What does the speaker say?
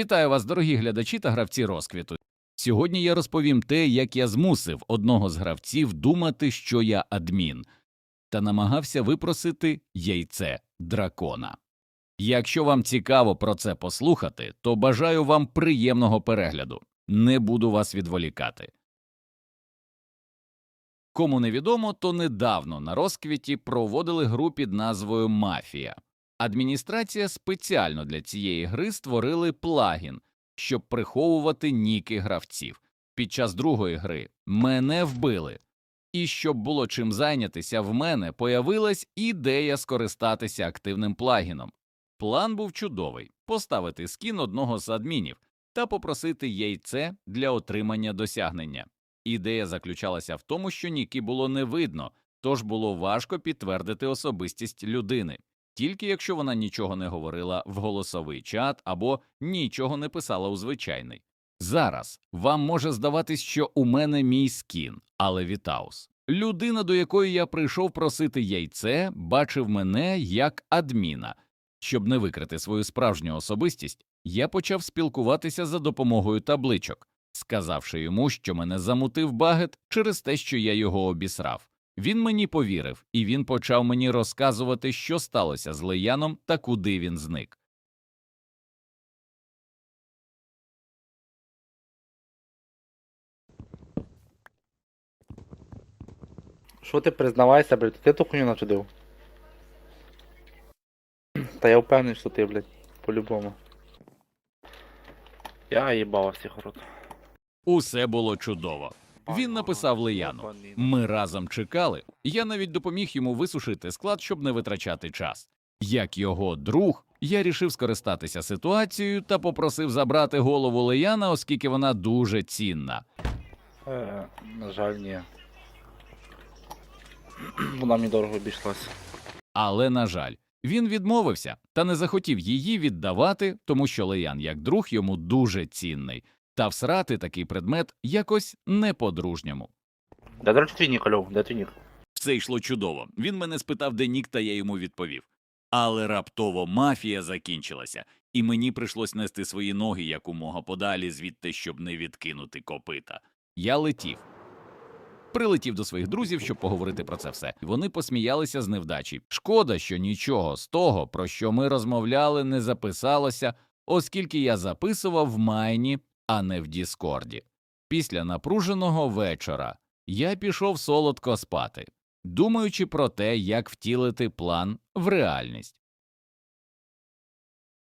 Вітаю вас, дорогі глядачі та гравці розквіту. Сьогодні я розповім те, як я змусив одного з гравців думати, що я адмін, та намагався випросити яйце дракона. Якщо вам цікаво про це послухати, то бажаю вам приємного перегляду. Не буду вас відволікати. Кому невідомо, то недавно на розквіті проводили гру під назвою Мафія. Адміністрація спеціально для цієї гри створили плагін, щоб приховувати ніки гравців. Під час другої гри мене вбили. І щоб було чим зайнятися, в мене появилась ідея скористатися активним плагіном. План був чудовий поставити скін одного з адмінів та попросити яйце для отримання досягнення. Ідея заключалася в тому, що ніки було не видно, тож було важко підтвердити особистість людини, тільки якщо вона нічого не говорила в голосовий чат або нічого не писала у звичайний. Зараз вам може здаватись, що у мене мій скін, але Вітаус. Людина, до якої я прийшов просити яйце, бачив мене як адміна. Щоб не викрити свою справжню особистість, я почав спілкуватися за допомогою табличок, сказавши йому, що мене замутив багет через те, що я його обісрав. Він мені повірив, і він почав мені розказувати, що сталося з Леяном та куди він зник. Що ти признавайся, блядь, ти ту хуйню начудив? Та я впевнений, що ти, блядь, по-любому. Я їбав всіх рот. Усе було чудово. Він написав Леяну. Ми разом чекали. Я навіть допоміг йому висушити склад, щоб не витрачати час. Як його друг, я рішив скористатися ситуацією та попросив забрати голову Леяна, оскільки вона дуже цінна. Е, на жаль, ні. Вона мені дорого обійшлася. Але, на жаль, він відмовився та не захотів її віддавати, тому що Леян, як друг, йому дуже цінний, та всрати такий предмет якось не по-дружньому. До речі, твій нік, Альов? Де твій нік? Все йшло чудово. Він мене спитав, де нік, та я йому відповів. Але раптово мафія закінчилася, і мені прийшлось нести свої ноги якомога подалі звідти, щоб не відкинути копита. Я летів. Прилетів до своїх друзів, щоб поговорити про це все. Вони посміялися з невдачі. Шкода, що нічого з того, про що ми розмовляли, не записалося, оскільки я записував в майні, а не в Діскорді. Після напруженого вечора я пішов солодко спати, думаючи про те, як втілити план в реальність.